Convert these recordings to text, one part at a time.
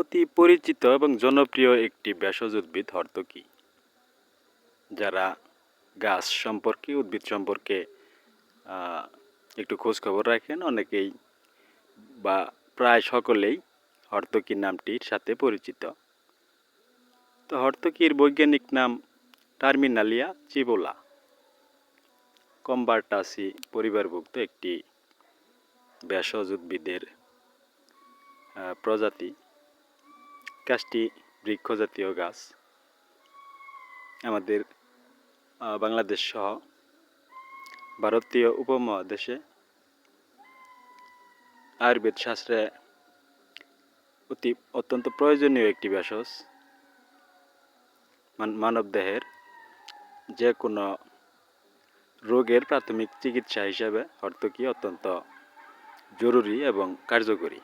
অতি পরিচিত এবং জনপ্রিয় একটি ভেষজ উদ্ভিদ হর্তকি, যারা গাছ সম্পর্কে, উদ্ভিদ সম্পর্কে একটু খোঁজ খবর রাখেন। অনেকেই বা প্রায় সকলেই হর্তকি নামটির সাথে পরিচিত। তো হর্তকির বৈজ্ঞানিক নাম টার্মিনালিয়া চিবোলা। কম্বারটাসি পরিবারভুক্ত একটি ভেষজ উদ্ভিদের প্রজাতি। গাছটি বৃক্ষ জাতীয় গাছ আমাদের বাংলাদেশ সহ ভারতীয় উপমহাদেশে আয়ুর্বেদ শাস্ত্রে অতি অত্যন্ত প্রয়োজনীয় একটি ভেষজ মানব দেহের যে কোনো রোগের প্রাথমিক চিকিৎসা হিসাবে হর্তকি অত্যন্ত জরুরি এবং কার্যকরী।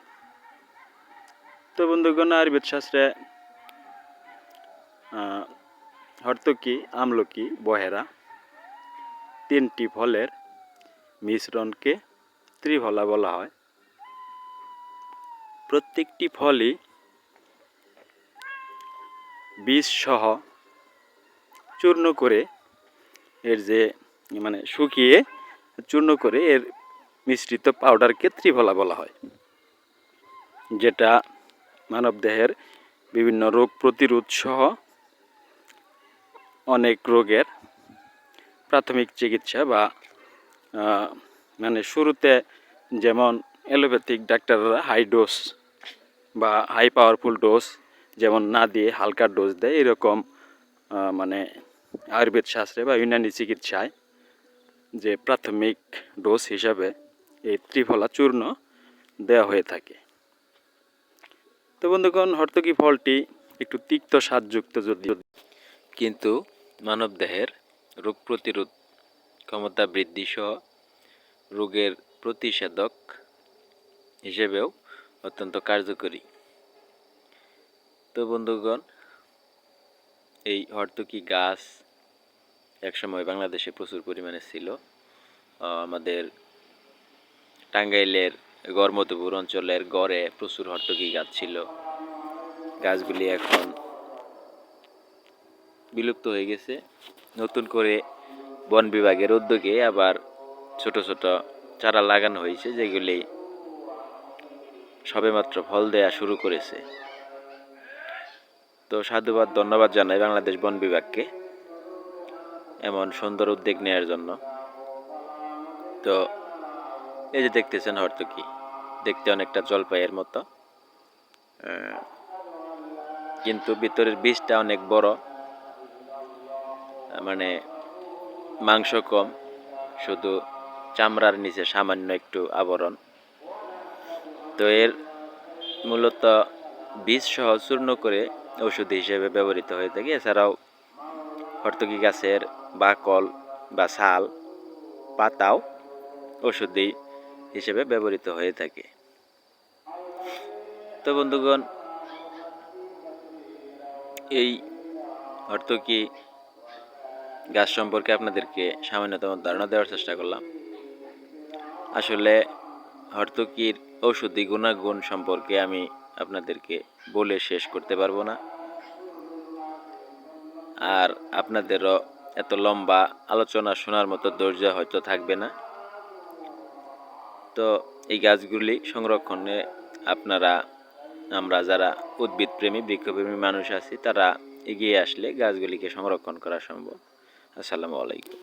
তো বন্ধুগণ, আয়ুর্বেদ শাস্ত্রে হর্তকি আমলকি বহেরা, তিনটি ফলের মিশ্রণকে ত্রিফলা বলা হয়। প্রত্যেকটি ফলই বীজ সহ চূর্ণ করে এর যে মানে শুকিয়ে চূর্ণ করে এর মিশ্রিত পাউডারকে ত্রিফলা বলা হয়, যেটা মানবদেহের বিভিন্ন রোগ প্রতিরোধ সহ অনেক রোগের প্রাথমিক চিকিৎসা বা মানে শুরুতে যেমন অ্যালোপ্যাথিক ডাক্তাররা হাই ডোজ বা হাই পাওয়ারফুল ডোজ যেমন না দিয়ে হালকা ডোজ দেয়, এরকম মানে আয়ুর্বেদ শাস্ত্রে বা ইউনানি চিকিৎসায় যে প্রাথমিক ডোজ হিসাবে এই ত্রিফলা চূর্ণ দেওয়া হয়ে থাকে। তো বন্ধুগণ, হর্তকি ফলটি একটু তিক্ত স্বাদযুক্ত যদিও কিন্তু মানবদেহের রোগ প্রতিরোধ ক্ষমতা বৃদ্ধি সহ রোগের প্রতিষেধক হিসেবেও অত্যন্ত কার্যকরী। তো বন্ধুগণ, এই হর্তকি গাছ একসময় বাংলাদেশে প্রচুর পরিমাণে ছিল। আমাদের টাঙ্গাইলের গড়মধুপুর অঞ্চলের গড়ে প্রচুর হর্তকি গাছ ছিল। গাছগুলি এখন বিলুপ্ত হয়ে গেছে। নতুন করে বন বিভাগের উদ্যোগে আবার ছোট ছোট চারা লাগানো হয়েছে, যেগুলি সবেমাত্র ফল দেয়া শুরু করেছে। তো সাধুবাদ, ধন্যবাদ জানাই বাংলাদেশ বন বিভাগকে এমন সুন্দর উদ্যোগ নেওয়ার জন্য। তো এই যে দেখতেছেন হর্তকি দেখতে অনেকটা জলপাইয়ের মতো। কিন্তু ভিতরের বীজটা অনেক বড়। মানে মাংস কম, শুধু চামড়ার নিচে সামান্য একটু আবরণ। তো এর মূলত বীজ সহ চূর্ণ করে ওষুধ হিসেবে ব্যবহৃত হয়ে থাকে। এছাড়াও হর্তকি গাছের বাকল বা ছাল, পাতাও ওষুধি হিসেবে ব্যবহৃত হয়ে থাকে। তো বন্ধুগণ, এই হর্তকি গাছ সম্পর্কে আপনাদেরকে সামান্যতম ধারণা দেওয়ার চেষ্টা করলাম। আসলে হর্তকির ঔষধি গুণাগুণ সম্পর্কে আমি আপনাদেরকে বলে শেষ করতে পারব না। আর আপনাদেরও এত লম্বা আলোচনা শোনার মতো ধৈর্য হয়তো থাকবে না। তো এই গাছগুলি সংরক্ষণে আপনারা, আমরা যারা উদ্ভিদ প্রেমী বৃক্ষপ্রেমী মানুষ আছি, তারা এগিয়ে আসলে গাছগুলিকে সংরক্ষণ করা সম্ভব। আসসালামু আলাইকুম।